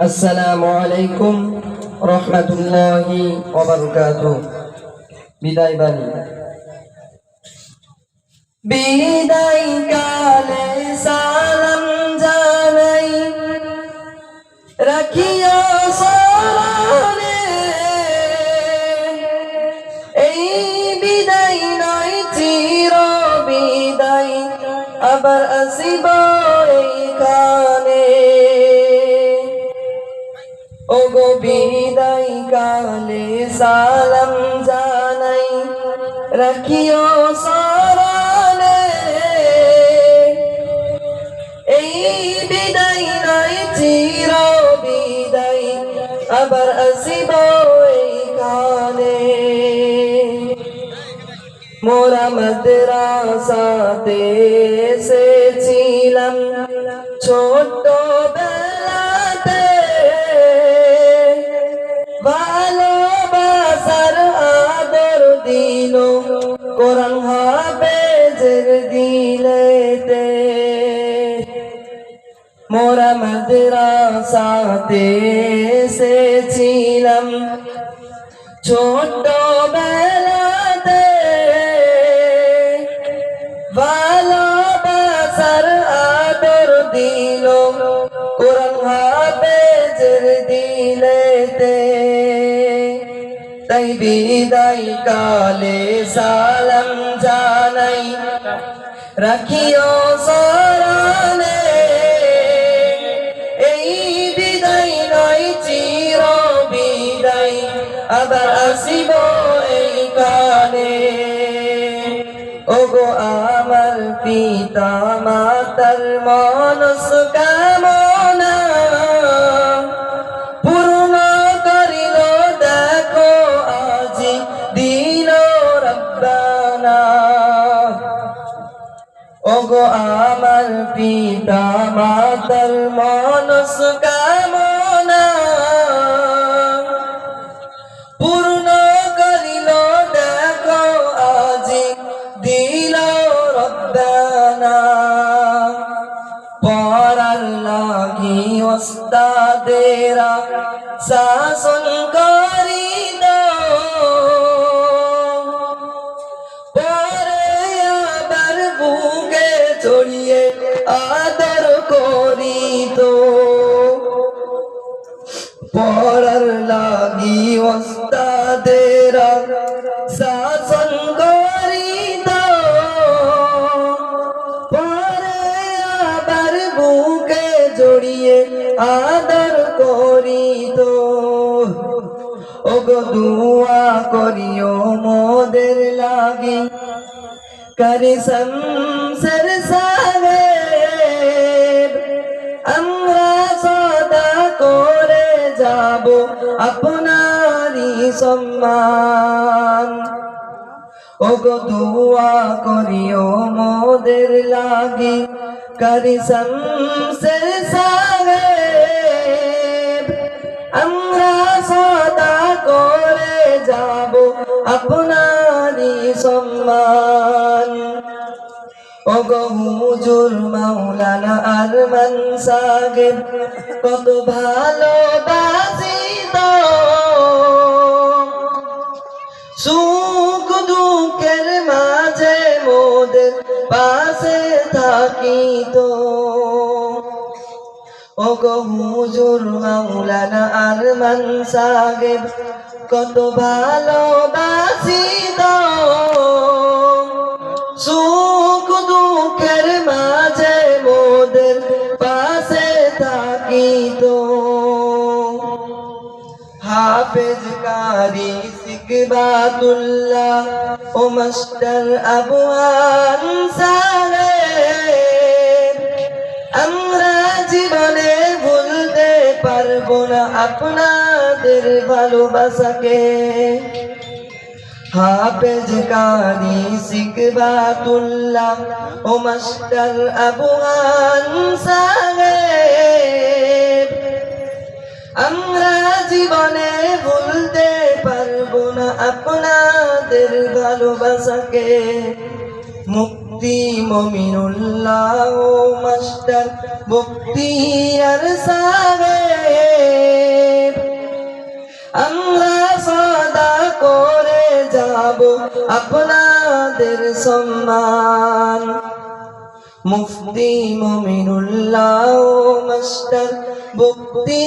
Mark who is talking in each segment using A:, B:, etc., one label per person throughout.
A: আসসালামু আলাইকুম রহমতুল্লাহি ওবারকাতু বিদায় বাণী বিদায় কালে সালাম জানাই। রাখিয়া সালানে এই বিদায় নয় চির বিদায় আবার আসিব এইখানে। ও গো বিদায় কালে সালাম জানাই। রাখিও আবার আসিব এইখানে মোরা মাদ্রাসাতে এসেছিলাম ছোট বেলাতে ভালোবাসার আদর দিল, কোরআন হাফেজের দিলেতে। মোরা মাদ্রাসাতে এসেছিলাম ছোট বেলাতে ভালোবাসার আদর দিল, কোরআন হাফেজের দিলেতে। তাই বিদায় কালে সালাম জানাই, রাখিও সরানে আসিব এই কানে ওগো আমার পিতা মাতার মনস কামনা। পূর্ণ করিল, দেখো আজি দিল রব্বানা। ওগো আমার পিতা মাতার মনস কামনা। ওস্তাদেরা শাসন করিত। পরে আবার বুকে চড়িয়ে আদর করিত। পরার লাগি ওস্তাদেরা দুয়া করিও মোদের লাগি। করি সংসার সাহেব আমরা সদা করে যাব আপনারই সম্মান। ওগো দুয়া করিও মোদের লাগি। করি সংসার সাহেব আমরা সদা করে যাব আপনারই সম্মান। ওগো হুজুর মাওলানা আরমান সাহেব, কত ভালো ভালোবাসিত। সুখ দুঃখের মাঝে মোদের পাশে থাকিত। ও গো হুজুর মাওলানা আরমান সাহেব কত ভালোবাসিত সুখ দুঃখের মাঝে মোদের পাশে থাকিত হাফেজ কারি সিকবাতুল্লাহ ও মাস্টার আবু আনসারের আমরা জীবনে ভুলতে পারব না আপনাদের ভালোবাসাকে। হাফেজ কারি সিকবাতুল্লাহ ও মাস্টার আবু সাহেব আমরা জীবনে ভুলতে পারব না আপনাদের ভালোবাসাকে। মুক্তি মমিনুল্লাহ ও মাস্টার মুক্তি আর সাহেব আমরা সদা করে যাব আপনাদের সম্মান। মুফতি মমিনুল্লাহ মাস্টার মুক্তি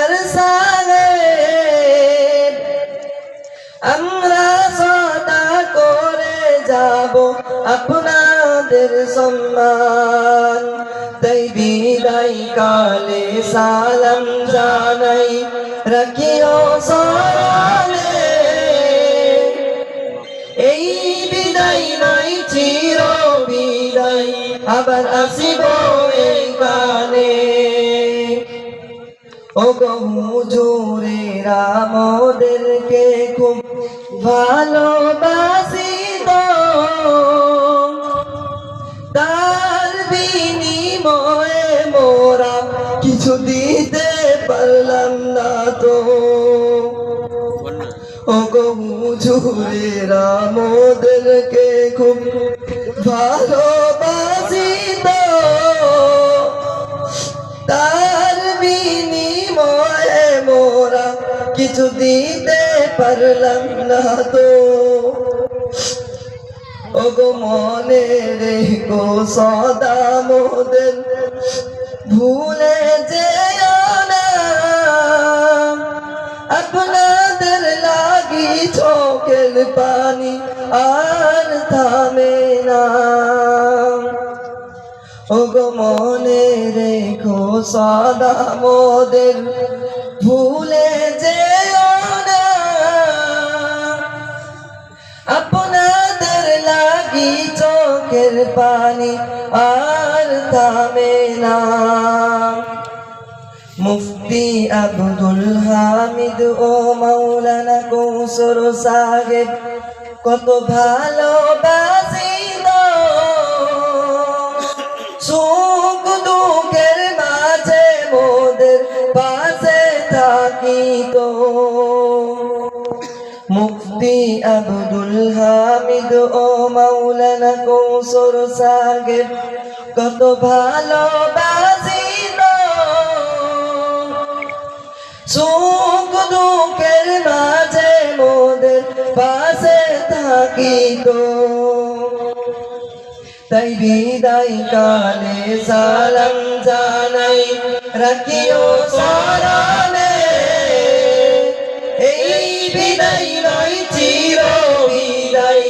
A: আর সাহেব আমরা সদা করে যাব আপনাদের সম্মান। তাই বিদায় কালে সালাম জানাই। রাখিও সরালে এই বিদায় নয় চির বিদায় আবার আসিব এই গানে ও হুজুরে রামদেরকে খুব ভালোবাসি তার বিনিময়ে মোরা পারলাম না তো। ও গো হুজুরে রামদেরকে খুব ভালোবাসি তো। তার বিনিময়ে মোরা কিছু দিতে পারলাম না তো। ও গো মনে রেখো সদা মোদের ভুলে পানি আর থামে না। ও গো মনে রেখো সদা মোদের ভুলে না। আপনাদের লাগি চোখের পানি আর থামে না। আব্দুল হামিদ ও মাওলানা কৌসর সাহেব, কত তো সুখ দুঃখের মাঝে মোদের পাশে থাকি তো মুফতি আব্দুল হামিদ ও মাওলানা কৌসর কত দুঃখের মাঝে মোদের পাশে থাকি তো তাই বিদায় কালে সালাম জানাই, রাখিও সারানে এই বিদায় নয় চির বিদায়,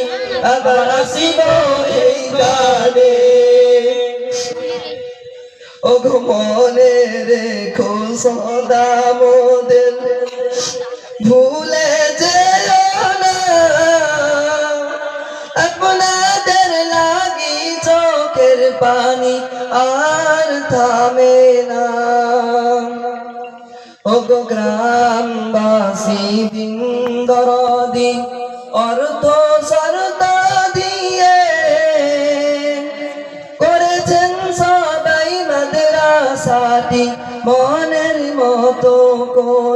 A: আবার আসিব এই গানে ও মনে রেখো সদা ভুলে যেও না। আপনাদের লাগি চোখের পানি আর থামে না। ও গ্রামবাসী, বিন্দরদি অর্থ সরতা দিয়ে করেছেন সবাই মাদ্রাসাটি মনের মতো করে।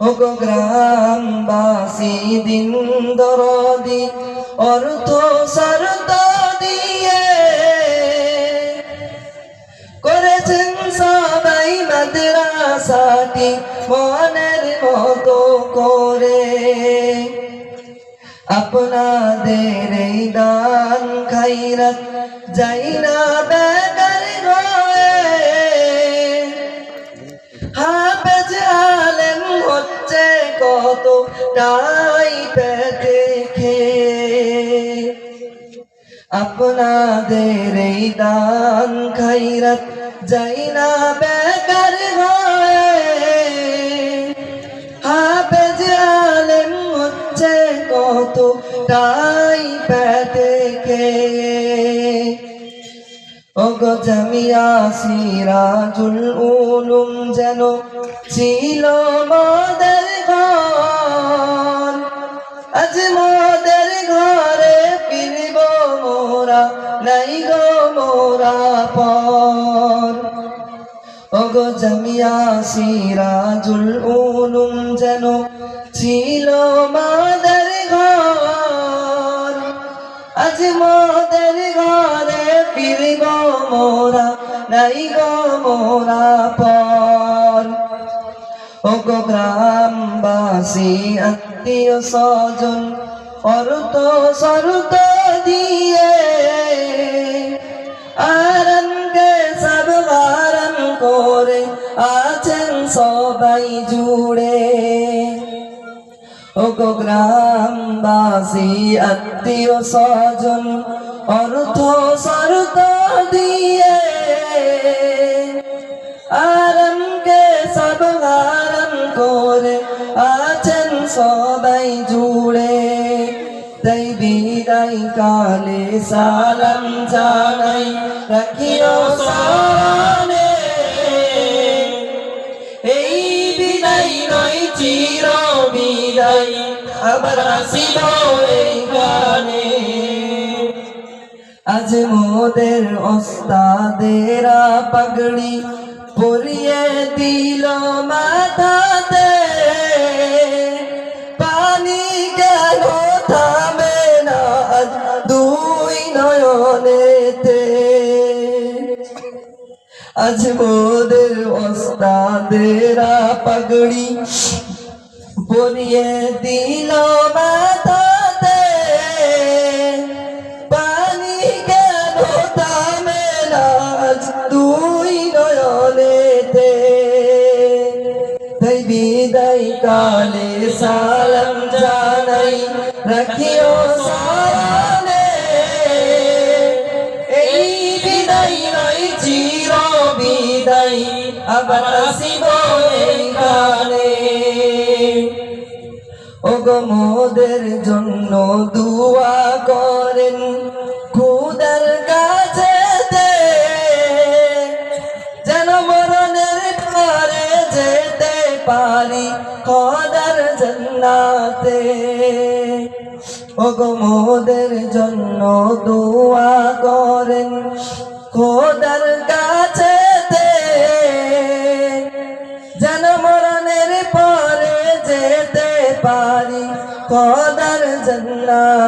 A: ও গো গ্রামবাসী দিন দরদি অর্থ সরত দিয়ে করেছেন সবাই মাদ্রাসাটি মনের মতো করে। আপনাদের দান খাইরাত যাই না আপনাদের এই দান খাইরাত যাই না বেকার হচ্ছে কত তাই খেয়ে। ওগো উলুম যেন ছিল আজ নাই গো মোরা পর। ওগো জামিয়া সিরাজুল উলুম যেন ছিল মাদের ঘর। আজ মোদের ঘরে ফিরব মোরা নাই গো মোরা পর। ওগো গ্রামবাসী, আত্মীয় স্বজন, অর্থ সরুত দিয়ে করে আছেন সবাই জুড়ে। ওগো গ্রামবাসী, আত্মীয় স্বজন অর্থ সরুত দিয়ে আরমকে সব হারম করে আছেন সবাই জুড়ে। তাই বিদায় কালে সালাম জানাই, রাখিও সানে আবার আসিব এই গানে। আজ মোদের ওস্তাদেরা পাগড়ি পরিয়ে দিল মাথাতে। পানি কেন থামে না আজ দুই নয়নেতে? আজ মোদের ওস্তাদেরা পাগড়ি পরিয়ে দিল মাথাতে পানি কেন থামে না আজ দুই নয়নেতে? তাই বিদায় কালে সালাম জানাই, রাখিও সালানে ওগো মোদের জন্য দুয়া করেন খুদার কাছে যেন মরণের পরে যেতে পারি খোদার জান্নাতে। ওগো মোদের জন্য দোয়া করেন খোদার কাছে পরে কদার জান্নাতে।